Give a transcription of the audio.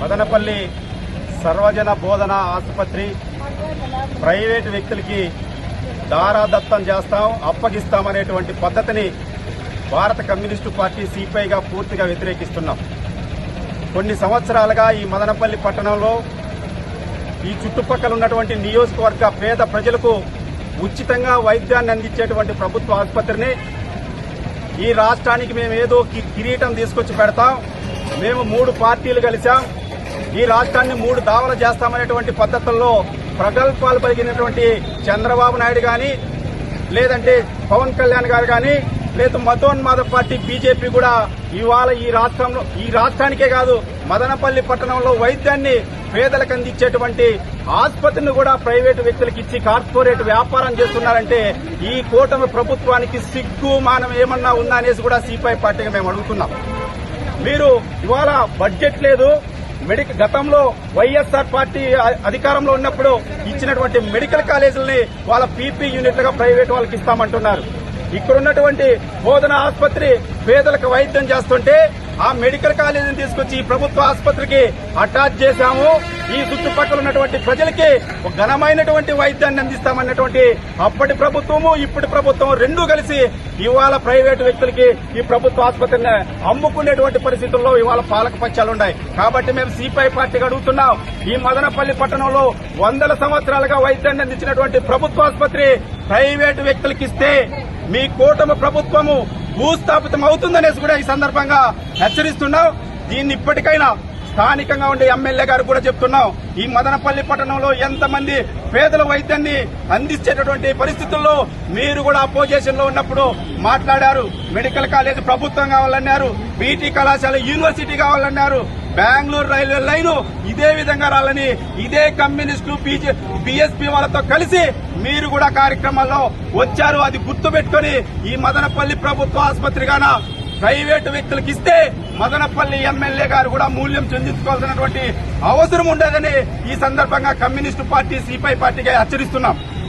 మదనపల్లి సర్వజన బోధన ఆసుపత్రి ప్రైవేటు వ్యక్తులకి దారాదత్తం చేస్తాం అప్పగిస్తామనేటువంటి పద్ధతిని భారత కమ్యూనిస్టు పార్టీ సిపిఐగా పూర్తిగా వ్యతిరేకిస్తున్నాం. కొన్ని సంవత్సరాలుగా ఈ మదనపల్లి పట్టణంలో ఈ చుట్టుపక్కల ఉన్నటువంటి నియోజకవర్గ పేద ప్రజలకు ఉచితంగా వైద్యాన్ని అందించేటువంటి ప్రభుత్వ ఆసుపత్రిని ఈ రాష్ట్రానికి మేము ఏదో కి- కిరీటం తీసుకొచ్చి పెడతాం. మేము మూడు పార్టీలు కలిసాం ఈ రాష్ట్రాన్ని మూడు దావలు చేస్తామనేటువంటి పద్ధతుల్లో ప్రగల్భాలు పలికినటువంటి చంద్రబాబు నాయుడు కానీ లేదంటే పవన్ కళ్యాణ్ గారు కానీ లేదా మతోన్మాద పార్టీ బీజేపీ కూడా ఇవాళ ఈ రాష్ట్రంలో ఈ రాష్ట్రానికే కాదు మదనపల్లి పట్టణంలో వైద్యాన్ని పేదలకు అందించేటువంటి ఆసుపత్రిని కూడా ప్రైవేటు వ్యక్తులకు ఇచ్చి కార్పొరేట్ వ్యాపారం చేస్తున్నారంటే ఈ కూటమి ప్రభుత్వానికి సిగ్గు మానం ఏమన్నా ఉందా అనేసి కూడా సిపిఐ పార్టీగా మేము అడుగుతున్నాం. మీరు ఇవాళ బడ్జెట్ లేదు మెడికల్ గతంలో వైఎస్ఆర్ పార్టీ అ- అధికారంలో ఉన్నప్పుడు ఇచ్చినటువంటి మెడికల్ కాలేజీలని వాళ్ళ పీపీ యూనిట్లుగా ప్రైవేట్ వాళ్ళకి ఇస్తామంటున్నారు. ఇక్కడ ఉన్నటువంటి బోధన ఆసుపత్రి పేదలకు వైద్యం చేస్తుంటే ఆ మెడికల్ కాలేజీని తీసుకొచ్చి ఈ ప్రభుత్వ ఆసుపత్రికి అటాచ్ చేశాము. ఈ చుట్టుపక్కల ఉన్నటువంటి ప్రజలకి ఘనమైనటువంటి వైద్యాన్ని అందిస్తామన్నటువంటి అప్పటి ప్రభుత్వము ఇప్పటి ప్రభుత్వం రెండూ కలిసి ఇవాళ ప్రైవేటు వ్యక్తులకి ఈ ప్రభుత్వ ఆసుపత్రిని అమ్ముకునేటువంటి పరిస్థితుల్లో ఇవాళ పాలక పక్షాలు ఉన్నాయి. కాబట్టి మేము సిపిఐ పార్టీకి అడుగుతున్నాం ఈ మదనపల్లి పట్టణంలో వందల సంవత్సరాలుగా వైద్యాన్ని అందించినటువంటి ప్రభుత్వ ఆసుపత్రి ప్రైవేటు వ్యక్తులకిస్తే మీ కూటమి ప్రభుత్వము భూస్థాపితం అవుతుందనేసి కూడా ఈ సందర్భంగా హెచ్చరిస్తున్నాం. దీన్ని ఇప్పటికైనా స్థానికంగా ఉండే ఎమ్మెల్యే గారు కూడా చెప్తున్నాం ఈ మదనపల్లి పట్టణంలో ఎంతమంది పేదల వైద్యాన్ని అందించేటటువంటి పరిస్థితుల్లో మీరు కూడా అపోజిషన్లో ఉన్నప్పుడు మాట్లాడారు. మెడికల్ కాలేజ్ ప్రభుత్వం కావాలన్నారు బీటీ కళాశాల యూనివర్సిటీ కావాలన్నారు బెంగళూరు రైల్వే లైన్ ఇదే విధంగా రాలని ఇదే కమ్యూనిస్టులు బీజే బీఎస్పీ వాళ్ళతో కలిసి మీరు కూడా కార్యక్రమాల్లో వచ్చారు. అది గుర్తుపెట్టుకుని ఈ మదనపల్లి ప్రభుత్వ ఆసుపత్రిగాన ప్రైవేటు వ్యక్తులకు ఇస్తే మదనపల్లి ఎమ్మెల్యే గారు కూడా మూల్యం చెందించుకోవాల్సినటువంటి అవసరం ఉండదని ఈ సందర్భంగా కమ్యూనిస్టు పార్టీ సిపిఐ పార్టీగా హెచ్చరిస్తున్నాం.